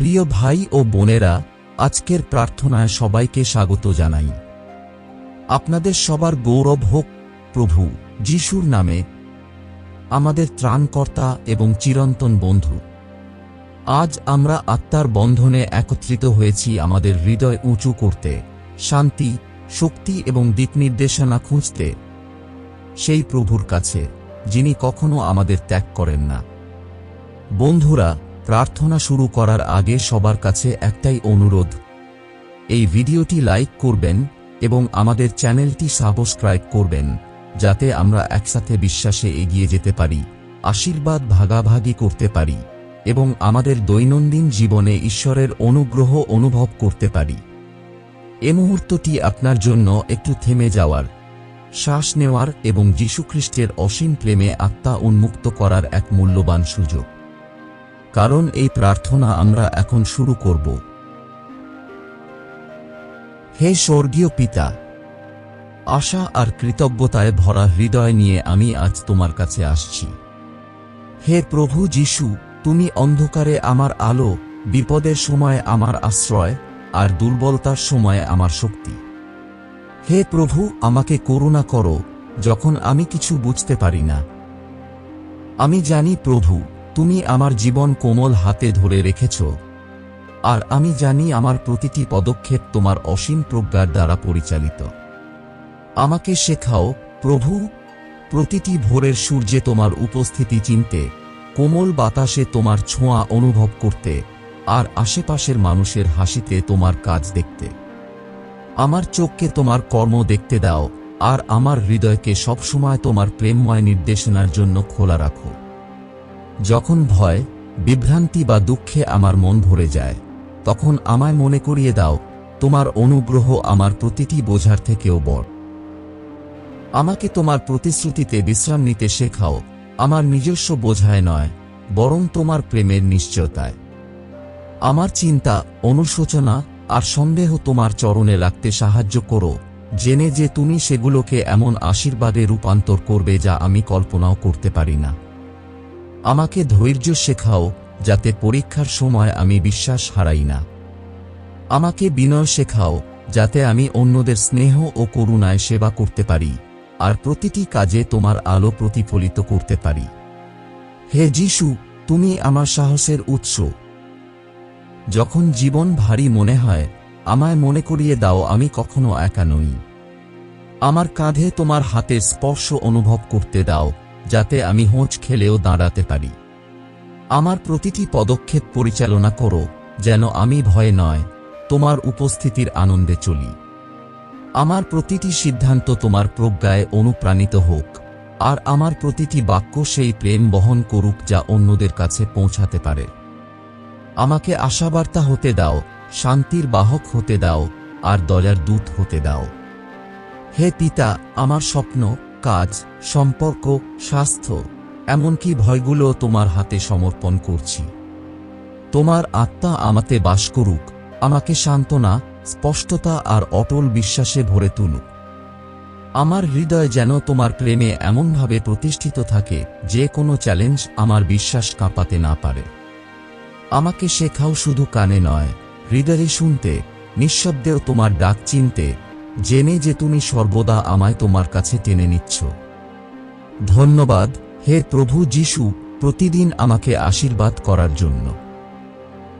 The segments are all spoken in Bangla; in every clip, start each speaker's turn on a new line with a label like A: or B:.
A: প্রিয় ভাই ও বোনেরা, আজকের প্রার্থনায় সবাইকে স্বাগত জানাই। আপনাদের সবার গৌরব হোক প্রভু যিশুর নামে। আমাদের ত্রাণকর্তা এবং চিরন্তন বন্ধু, আজ আমরা আত্মার বন্ধনে একত্রিত হয়েছি আমাদের হৃদয় উঁচু করতে, শান্তি, শক্তি এবং দিক নির্দেশনা খুঁজতে, সেই প্রভুর কাছে, যিনি কখনো আমাদের ত্যাগ করেন না। বন্ধুরা প্রার্থনা শুরু করার আগে সবার কাছে একটাই অনুরোধ। এই ভিডিওটি লাইক করবেন এবং আমাদের চ্যানেলটি সাবস্ক্রাইব করবেন, যাতে আমরা একসাথে বিশ্বাসে এগিয়ে যেতে পারি, আশীর্বাদ ভাগাভাগি করতে পারি, এবং আমাদের দৈনন্দিন জীবনে ঈশ্বরের অনুগ্রহ অনুভব করতে পারি। এ মুহূর্তটি আপনার জন্য একটু থেমে যাওয়ার, শ্বাস নেওয়ার এবং যীশুখ্রিস্টের অসীম প্রেমে আত্মা উন্মুক্ত করার এক মূল্যবান সুযোগ। কারণ এই প্রার্থনা আমরা এখন শুরু করব। হে স্বর্গীয় পিতা, আশা আর কৃতজ্ঞতায় ভরা হৃদয় নিয়ে আমি আজ তোমার কাছে আসছি। হে প্রভু যিশু, তুমি অন্ধকারে আমার আলো, বিপদের সময় আমার আশ্রয়, আর দুর্বলতার সময় আমার শক্তি। হে প্রভু, আমাকে করুণা করো, যখন আমি কিছু বুঝতে পারি না। আমি জানি প্রভু তুমি আমার জীবন কোমল হাতে ধরে রেখেছ। আর আমি জানি আমার প্রতিটি পদক্ষেপ তোমার অসীম প্রজ্ঞার দ্বারা পরিচালিত। আমাকে শেখাও, প্রভু, প্রতিটি ভোরের সূর্যে তোমার উপস্থিতি চিনতে, কোমল বাতাসে তোমার ছোঁয়া অনুভব করতে, আর আশেপাশের মানুষের হাসিতে তোমার কাজ দেখতে। আমার চোখকে তোমার কর্ম দেখতে দাও, আর আমার হৃদয়কে সবসময় তোমার প্রেমময় নির্দেশনার জন্য খোলা রাখো। যখন ভয়, বিভ্রান্তি বা দুঃখে আমার মন ভরে যায়, তখন আমায় মনে করিয়ে দাও, তোমার অনুগ্রহ আমার প্রতিটি বোঝার থেকেও বড়। আমাকে তোমার প্রতিশ্রুতিতে বিশ্রাম নিতে শেখাও, আমার নিজস্ব বোঝায় নয়, বরং তোমার প্রেমের নিশ্চয়তায়। আমার চিন্তা, অনুশোচনা আর সন্দেহ তোমার চরণে রাখতে সাহায্য করো, জেনে যে তুমি সেগুলোকে এমন আশীর্বাদে রূপান্তর করবে যা আমি কল্পনাও করতে পারি না। আমাকে ধৈর্য শেখাও, যাতে পরীক্ষার সময় আমি বিশ্বাস হারাই না। আমাকে বিনয় শেখাও, যাতে আমি অন্যদের স্নেহ ও করুণায় সেবা করতে পারি, আর প্রতিটি কাজে তোমার আলো প্রতিফলিত করতে পারি। হে যিশু, তুমি আমার সাহসের উৎস। যখন জীবন ভারী মনে হয়, আমায় মনে করিয়ে দাও, আমি কখনো একা নই। আমার কাঁধে তোমার হাতের স্পর্শ অনুভব করতে দাও যাতে আমি হোঁচ খেলেও দাঁড়াতে পারি। আমার প্রতিটি পদক্ষেপ পরিচালনা করো, যেন আমি ভয়ে নয়, তোমার উপস্থিতির আনন্দে চলি। আমার প্রতিটি সিদ্ধান্ত তোমার প্রজ্ঞায় অনুপ্রাণিত হোক, আর আমার প্রতিটি বাক্য সেই প্রেম বহন করুক যা অন্যদের কাছে পৌঁছাতে পারে। আমাকে আশাবার্তা হতে দাও, শান্তির বাহক হতে দাও, আর দয়ার দূত হতে দাও। হে পিতা, আমার স্বপ্ন কাজ, সম্পর্ক, স্বাস্থ্য, এমনকি ভয়গুলো তোমার হাতে সমর্পণ করছি। তোমার আত্মা আমাতে বাস করুক, আমাকে সান্ত্বনা, স্পষ্টতা আর অটল বিশ্বাসে ভরে তুলুক। আমার হৃদয় যেন তোমার প্রেমে এমনভাবে প্রতিষ্ঠিত থাকে, যে কোনো চ্যালেঞ্জ আমার বিশ্বাস কাঁপাতে না পারে। আমাকে শেখাও শুধু কানে নয়, হৃদয়ে শুনতে, নিঃশব্দেও তোমার ডাক চিনতে জেনে যে তুমি সর্বদা আমায় তোমার কাছে টেনে নিচ্ছ। ধন্যবাদ, হে প্রভু যিশু, প্রতিদিন আমাকে আশীর্বাদ করার জন্য।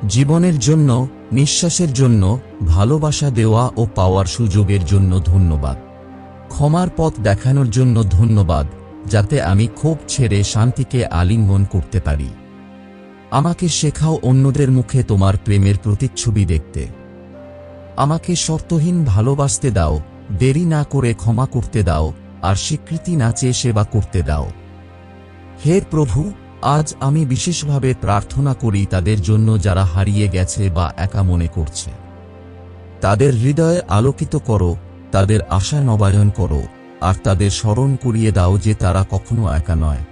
A: জীবনের জন্য, নিঃশ্বাসের জন্য, ভালোবাসা দেওয়া ও পাওয়ার সুযোগের জন্য ধন্যবাদ। ক্ষমার পথ দেখানোর জন্য ধন্যবাদ, যাতে আমি ক্ষোভ ছেড়ে শান্তিকে আলিঙ্গন করতে পারি। আমাকে শেখাও অন্যদের মুখে তোমার প্রেমের প্রতিচ্ছবি দেখতে। আমাকে শর্তহীন ভালোবাসতে দাও, দেরি না করে ক্ষমা করতে দাও, আর স্বীকৃতি না চেয়ে সেবা করতে দাও। হে প্রভু, আজ আমি বিশেষভাবে প্রার্থনা করি তাদের জন্য যারা হারিয়ে গেছে বা একা মনে করছে। তাদের হৃদয়ে আলোকিত করো, তাদের আশা নবায়ন করো, আর তাদের স্মরণ করিয়ে দাও যে তারা কখনো একা নয়।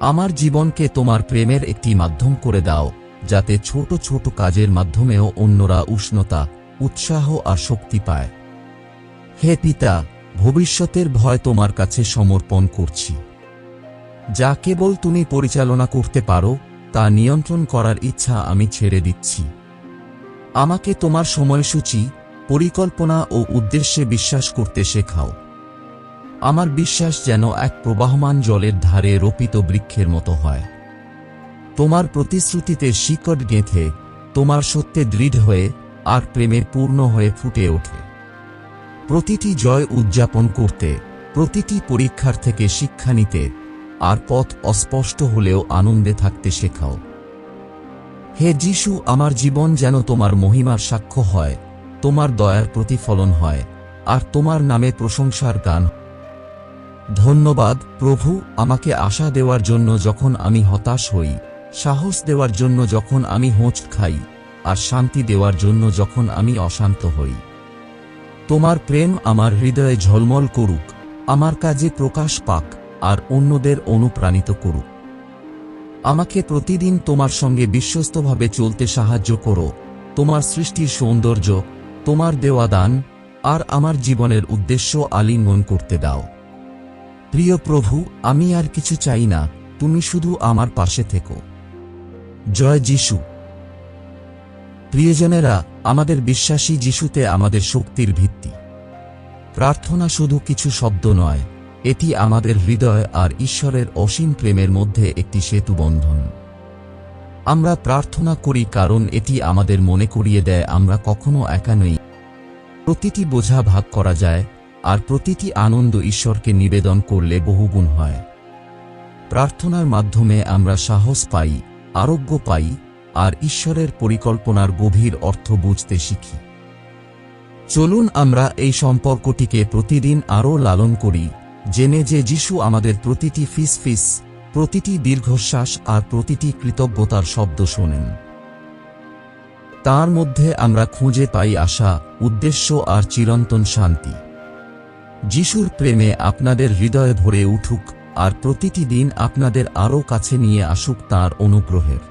A: আমার জীবনকে তোমার প্রেমের একটি মাধ্যম করে দাও, যাতে ছোট ছোট কাজের মাধ্যমেও অন্যরা উষ্ণতা উৎসাহ আর শক্তি পায়। হে পিতা, ভবিষ্যতের ভয় তোমার কাছে সমর্পণ করছি। যা কেবল তুমি পরিচালনা করতে পারো, তা নিয়ন্ত্রণ করার ইচ্ছা আমি ছেড়ে দিচ্ছি। আমাকে তোমার সময়সূচি, পরিকল্পনা ও উদ্দেশ্যে বিশ্বাস করতে শেখাও। আমার বিশ্বাস যেন এক প্রবাহমান জলের ধারে রোপিত বৃক্ষের মতো হয়। তোমার প্রতিশ্রুতিতে শিকড় গেঁথে, তোমার সত্যে দৃঢ় হয়ে আর প্রেমে পূর্ণ হয়ে ফুটে ওঠে। প্রতিটি জয় উদযাপন করতে, প্রতিটি পরীক্ষার থেকে শিক্ষা নিতে, আর পথ অস্পষ্ট হলেও আনন্দে থাকতে শেখাও। হে যিশু, আমার জীবন যেন তোমার মহিমার সাক্ষ্য হয়, তোমার দয়ার প্রতিফলন হয়, আর তোমার নামে প্রশংসার গান ধন্যবাদ, প্রভু, আমাকে আশা দেওয়ার জন্য যখন আমি হতাশ হই, সাহস দেওয়ার জন্য যখন আমি হোঁচ খাই আর শান্তি দেওয়ার জন্য যখন আমি অশান্ত হই। তোমার প্রেম আমার হৃদয়ে ঝলমল করুক, আমার কাজে প্রকাশ পাক, আর অন্যদের অনুপ্রাণিত করুক। আমাকে প্রতিদিন তোমার সঙ্গে বিশ্বস্তভাবে চলতে সাহায্য করো, তোমার সৃষ্টির সৌন্দর্য, তোমার দেওয়া দান আর আমার জীবনের উদ্দেশ্য আলিঙ্গন করতে দাও। প্রিয় প্রভু, আমি আর কিছু চাই না, তুমি শুধু আমার পাশে থেকো। জয় যিশু। প্রিয়জনেরা, আমাদের বিশ্বাসী যিশুতে আমাদের শক্তির ভিত্তি। প্রার্থনা শুধু কিছু শব্দ নয়, এটি আমাদের হৃদয় আর ঈশ্বরের অসীম প্রেমের মধ্যে একটি সেতু বন্ধন। আমরা প্রার্থনা করি কারণ এটি আমাদের মনে করিয়ে দেয় আমরা কখনো একা নই। প্রতিটি বোঝা ভাগ করা যায়, আর প্রতিটি আনন্দ ঈশ্বরকে নিবেদন করলে বহুগুণ হয়। প্রার্থনার মাধ্যমে আমরা সাহস পাই, আরোগ্য পাই আর ঈশ্বরের পরিকল্পনার গভীর অর্থ বুঝতে শিখি। চলুন আমরা এই সম্পর্কটিকে প্রতিদিন আরও লালন করি, জেনে যে যিশু আমাদের প্রতিটি ফিস ফিস, প্রতিটি দীর্ঘশ্বাস আর প্রতিটি কৃতজ্ঞতার শব্দ শোনেন। তার মধ্যে আমরা খুঁজে পাই আশা, উদ্দেশ্য আর চিরন্তন শান্তি। যিশুর প্রেমে আপনাদের হৃদয়ে ভরে উঠুক আর প্রতিটি দিন আপনাদের আরও কাছে নিয়ে আসুক তার অনুগ্রহের।